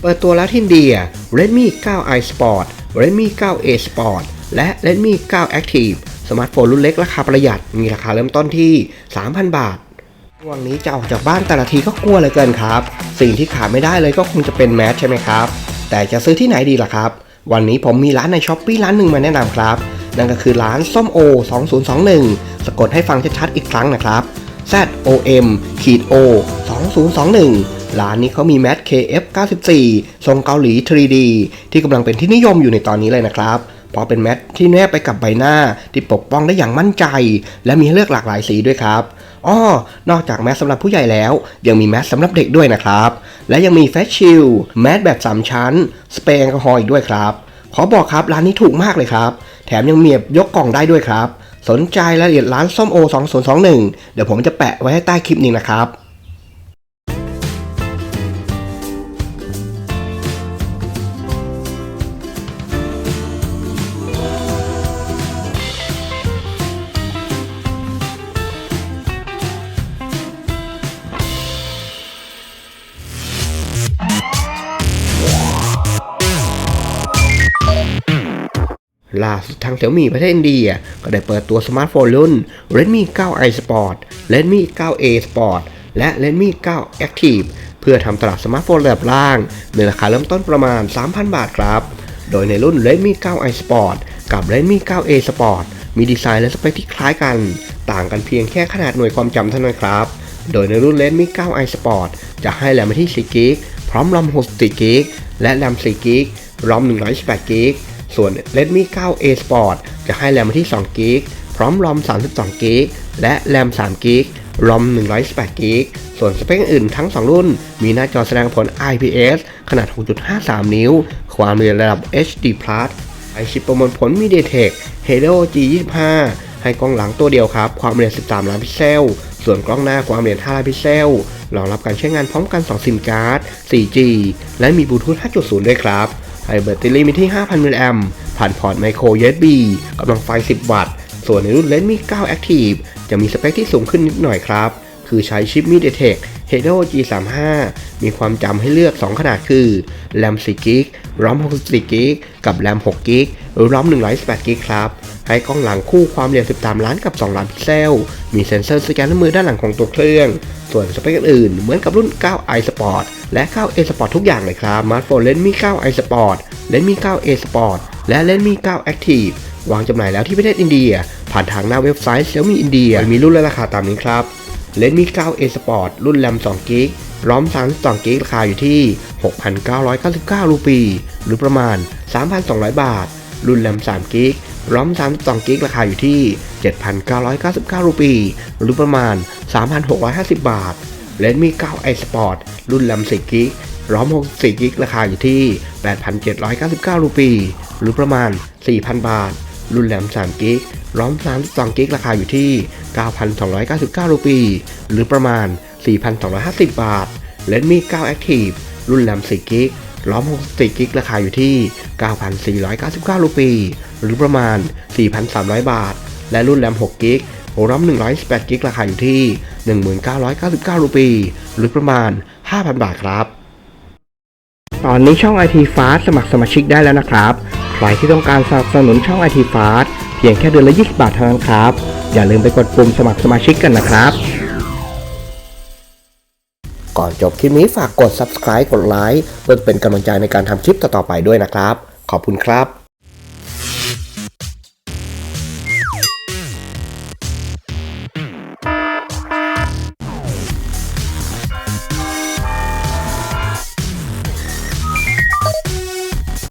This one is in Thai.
เปิดตัวแล้วที่อินเดีย Redmi 9i Sport Redmi 9a Sport และ Redmi 9 Active สมาร์ทโฟนรุ่นเล็กราคาประหยัด มีราคาเริ่มต้นที่ 3,000 บาทช่วงนี้จะออกจากบ้านแต่ละทีก็กลัวเหลือเกินครับ สิ่งที่ขาดไม่ได้เลยก็คงจะเป็นแมสใช่ไหมครับ แต่จะซื้อที่ไหนดีล่ะครับ วันนี้ผมมีร้านในช้อปปี้ร้านหนึ่งมาแนะนำครับ นั่นก็คือร้านส้มโอ 2021 สะกดให้ฟังชัดๆอีกครั้งนะครับ Z O M ขีด O 2021 ร้านนี้เขามีแมส KF 94 ทรงเกาหลี 3D ที่กำลังเป็นที่นิยมอยู่ในตอนนี้เลยนะครับ เพราะเป็นแมสที่แนบไปกับใบหน้าที่ปกป้องได้อย่างมั่นใจ และมีให้เลือกหลากหลายสีด้วยครับอ้อนอกจากแมสสำหรับผู้ใหญ่แล้ว ยังมีแมสสำหรับเด็กด้วยนะครับ และยังมีแฟชชิลแมสแบบ 3 ชั้น สเปรย์แอลกอฮอล์อีกด้วยครับ ขอบอกครับร้านนี้ถูกมากเลยครับ แถมยังเมีแบบยกกล่องได้ด้วยครับ สนใจรายละเอียดร้านส้มโอ 2021 เดี๋ยวผมจะแปะไว้ให้ใต้คลิปนี้นะครับ ล่าสุดทางเสี่ยมี่ประเทศอินเดีย ก็ได้เปิดตัวสมาร์ทโฟนรุ่น Redmi 9i Sport Redmi 9a Sport และ Redmi 9 Active เพื่อทำตลาดสมาร์ทโฟนระดับล่าง ในราคาเริ่มต้นประมาณ 3,000 บาทครับ โดยในรุ่น Redmi 9i Sport กับ Redmi 9a Sport มีดีไซน์และสเปคที่คล้ายกัน ต่างกันเพียงแค่ขนาดหน่วยความจำเท่านั้นครับ โดยในรุ่น Redmi 9i Sport จะให้แรมมาที่4 g b พร้อมรอม64 g b และแรม4 g b รอม128 g b ส่วน Redmi 9a Sport จะให้แรมที่2 g b พร้อมรอม 32 g b และแรม3 g b รอม128 g b ส่วนสเปคอื่นทั้ง 2 รุ่น มีหน้าจอแสดงผล IPS ขนาด 6.53 นิ้ว ความเร็วระดับ HD+ ไอชิปประมวลผล MediaTek Helio G25 ให้กล้องหลังตัวเดียวครับ ความเร็ว 13 ล้านพิกเซล ส่วนกล้องหน้าความเร็ว 5 ล้านพิกเซล รองรับการใช้งานพร้อมกัน 2 ซิมการ์ด 4G และมีบลูทูธ 5.0 ด้วยครับ ให้แบตเตอรี่มีที่ 5,000 มิลลิแอมป์ผ่านพอร์ตไมโคร USB กำลังไฟ 10 วัตต์ ส่วนในรุ่น Redmi 9 Active จะมีสเปคที่สูงขึ้นนิดหน่อยครับ คือใช้ชิป MediaTek Helio G35 มีความจำให้เลือก 2 ขนาดคือ RAM 4 g b ROM 64 g b กับ RAM 6 g b ROM 128 g b ครับ ให้กล้องหลังคู่ความเร็ว 13 ล้านกับ 2 ล้านพิกเซล มีเซ็นเซอร์สแกนมือด้านหลังของตัวเครื่อง ส่วนสเปคอื่นเหมือนกับรุ่น 9i Sport และ 9a Sport ทุกอย่างเลยครับสมาร์ทโฟน Redmi 9i Sport Redmi 9a Sport และ Redmi 9 Active วางจำหน่ายแล้วที่ประเทศอินเดีย ผ่านทางหน้าเว็บไซต์ Xiaomi India มีรุ่นและราคาตามนี้ครับ Redmi 9a Sport รุ่นแรม2 g b ร้อม32 g b ราคาอยู่ที่ 6,999 รูปี หรือประมาณ 3,200 บาท รุ่นแรม3 g b รอม32 g b ราคาอยู่ที่ 7,999 รูปี หรือประมาณ 3,650 บาท Redmi 9i Sport รุ่นแรม4 g b ร้อม64 g b ราคาอยู่ที่ 8,799 รูปี หรือประมาณ 4,000 บาท รุ่นแรม3 g b ร้อม32 g b ราคาอยู่ที่ 9,299 รูปี หรือประมาณ 4,250 บาท Redmi 9 Active รุ่นแรม4 g b ร้อม64 g b ราคาอยู่ที่ 9,499 รูปี หรือประมาณ 4,300 บาท และรุ่นแรม6 g b ร้อม128 g b ราคาอยู่ที่ 1999 รูปี หรือประมาณ 5,000 บาทครับ ตอนนี้ช่อง IT Fast สมัครสมาชิกได้แล้วนะครับ ใครที่ต้องการสนับสนุนช่อง IT Fast เพียงแค่เดือนละ 20 บาทเท่านั้นครับ อย่าลืมไปกดปุ่มสมัครสมาชิกกันนะครับ ก่อนจบคลิปนี้ฝากกด subscribe กดไลค์เพื่อเป็นกำลังใจในการทำคลิปต่อๆไปด้วยนะครับ ขอบคุณครับ